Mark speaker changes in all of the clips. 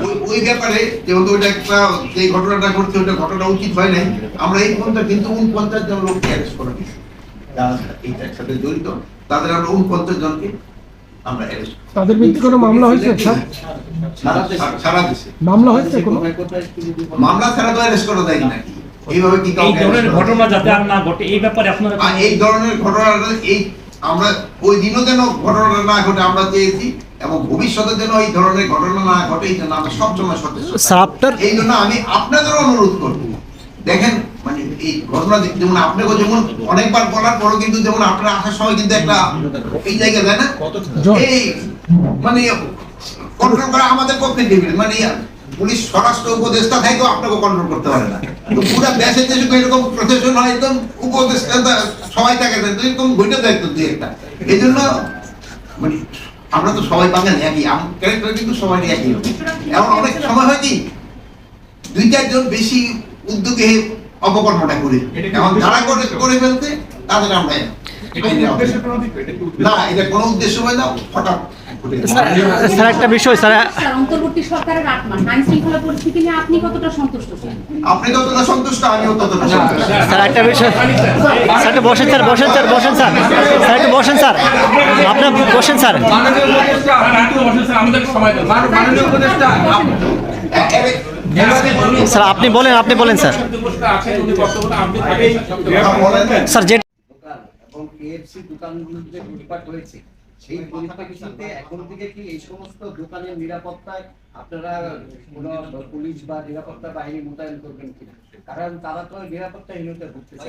Speaker 1: ওই ওই ব্যাপারে যেহেতু ওইটা একটা যে ঘটনাটা ঘটছে ওইটা ঘটনা উচিত হয় নাই। আমরা এই কিন্তু উনপঞ্চাশ জন লোককে অ্যারেস্ট করে যারা এইটার সাথে জড়িত তাদের আমরা উনপঞ্চাশ জনকে আমরা অ্যারেস্ট
Speaker 2: তাদের বিরুদ্ধে কোনো মামলা হয়েছে?
Speaker 1: সারা দেশে।
Speaker 2: মামলা হয়েছে কোনো?
Speaker 1: মামলা ছাড়া তো অ্যারেস্ট করা যায় নাকি এইভাবে কি
Speaker 3: এই ধরনের ঘটনা যাতে আর না ঘটে এই ব্যাপারে আপনারা
Speaker 1: এই ধরনের ঘটনাটা এই আমরা ওই দিনও যেন ঘটনাটা না ঘটে আমরা চেয়েছি এবং ভবিষ্যতে যেন এই ধরনের ঘটনা না ঘটে এই জন্য আমরা সবসময় সচেতন এই জন্য আমি আপনাদেরও অনুরোধ করব। দেখেন মানে এই ঘটনা যেমন আপনাকে যেমন অনেকবার বলার পরও কিন্তু যেমন আপনারা আসার সময় কিন্তু একটা এই জায়গা দেয় না? এই মানে কন্ট্রোল করা আমাদের পক্ষে ডিফিকাল্ট মানে পুলিশ স্বরাষ্ট্র উপদেষ্টা থাকেও আপনাকে কন্ট্রোল করতে পারে না। তো পুরো দেশের যে এরকম প্রশাসন হয় একদম উপদেষ্টা সবাই থাকে এরকম ঘটে যায় তো দুই একটা। এই জন্য মানে আমরা তো সবাই বাঙালি একই। ক্যারেক্টার কিন্তু সবাই একই এমন অনেক সময় হয় কি দুই চারজন বেশি উদ্যোগে অপকর্মটা করে। এবং যারা করে করে ফেলতে তাদের আমরা। না এটা কোনো উদ্দেশ্য হয় না হঠাৎ
Speaker 4: স্যার একটা বিষয় স্যার।
Speaker 5: স্যার, অন্তর্বর্তী সরকারের আট মাস আইন শৃঙ্খলা পরিস্থিতি নিয়ে আপনি কতটা সন্তুষ্ট?
Speaker 1: আপনি যতটা সন্তুষ্ট আমিও ততটা
Speaker 4: স্যার একটা বিষয় স্যার একটু বসেন স্যার বসেন স্যার বসেন স্যার। স্যার একটু বসেন স্যার। বসেন স্যার। স্যার আপনি বলেন আপনি বলেন স্যার। স্যার যে
Speaker 6: দোকান এবং কেএফসি দোকানগুলোতে যে লুটপাট হয়েছে সেই পরিপ্রেক্ষিতে এখন থেকে কি এই সমস্ত দোকানের নিরাপত্তায় আপনারা কোন পুলিশ বা নিরাপত্তা বাহিনী মোতায়েন করবেন কিনা? কারণ তারা তো নিরাপত্তাহীনতা ভুগতেছে।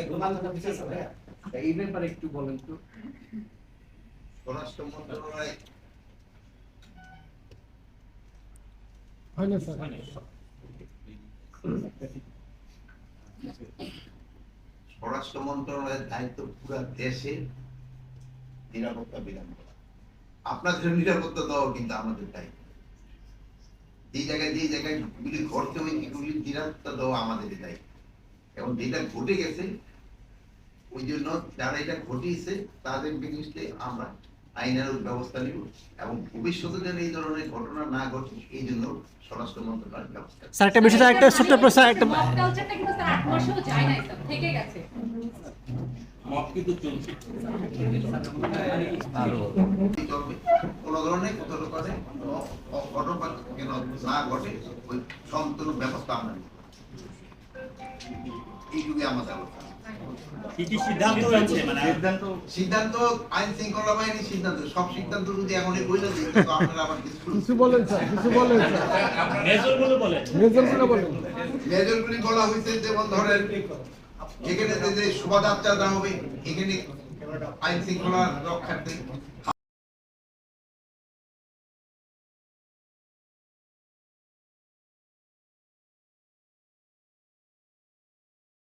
Speaker 6: এই ব্যাপারে একটু বলেন তো।
Speaker 1: স্বরাষ্ট্র মন্ত্রণালয়
Speaker 2: হয় না স্যার।
Speaker 1: স্বরাষ্ট্র মন্ত্রণালয়ের দায়িত্ব পুরো দেশে নিরাপত্তা বিধান করা। আপনাদের নিরাপত্তা দেওয়া কিন্তু আমাদের দায়িত্ব। যে জায়গায় যে জায়গায় ঘটতে হয়েছে গুলির নিরাপত্তা দেওয়া আমাদের দায়িত্ব। এবং যেটা ঘটে গেছে, ওই জন্য যারা এটা ঘটিয়েছে, তাদের বিরুদ্ধে আমরা আইনানুগ ব্যবস্থা নিব এবং ভবিষ্যতে যেন এই ধরনের ঘটনা না ঘটে এই জন্য স্বরাষ্ট্র মন্ত্রণালয় ব্যবস্থা
Speaker 4: স্যার একটা বিষয় একটা ছোট্ট প্রশ্ন একটা
Speaker 5: কিন্তু স্যার আট মাসেও যায় নাই স্যার থেকে গেছে।
Speaker 1: কোনো ধরনের কোথাও করে ঘটনা না ঘটে ওই সম্পূর্ণ ব্যবস্থা আমরা নিব। এইটুকুই আমাদের আলোচনা
Speaker 3: সিদ্ধান্ত মানে
Speaker 1: সিদ্ধান্ত আইন শৃঙ্খলা বাহিনীর সিদ্ধান্ত সব সিদ্ধান্ত যদি এখন বইলে তো আপনারা আবার কিছু
Speaker 2: কিছু বলেন স্যার কিছু বলেন
Speaker 3: মেজরগুলো বলে
Speaker 2: রেজাল্টগুলো বলেন।
Speaker 1: মেজরগুলি বলা হয়েছে যেমন ধরেন এখানে যে- যে শোভাযাত্রা হবে এখানে আইন শৃঙ্খলা রক্ষার্থে